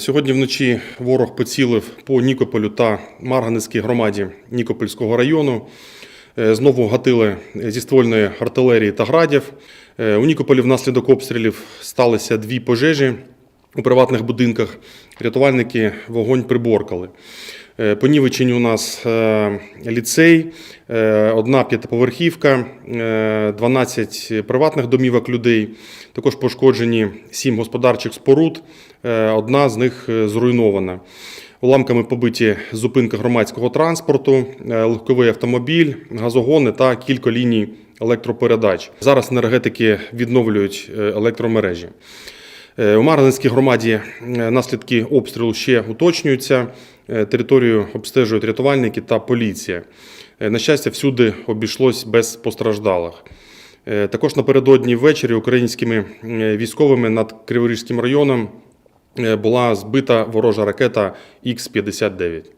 Сьогодні вночі ворог поцілив по Нікополю та Марганецькій громаді Нікопольського району. Е, Знову гатили зі ствольної артилерії та градів. Е, У Нікополі внаслідок обстрілів сталися дві пожежі у приватних будинках. Рятувальники вогонь приборкали. Е, Понівечені у нас ліцей, одна п'ятиповерхівка, е, 12 приватних домівок людей. Також пошкоджені 7 господарчих споруд, е, одна з них е, зруйнована. Уламками побиті зупинка громадського транспорту, е, легковий автомобіль, газогони та кілька ліній електропередач. Зараз енергетики відновлюють е, електромережі. Е, У Марганецькій громаді е, наслідки обстрілу ще уточнюються. Е, Територію обстежують рятувальники та поліція. Е, На щастя, всюди обійшлось без постраждалих. Е, Також напередодні ввечері українськими військовими над Криворізьким районом була збита ворожа ракета Х-59.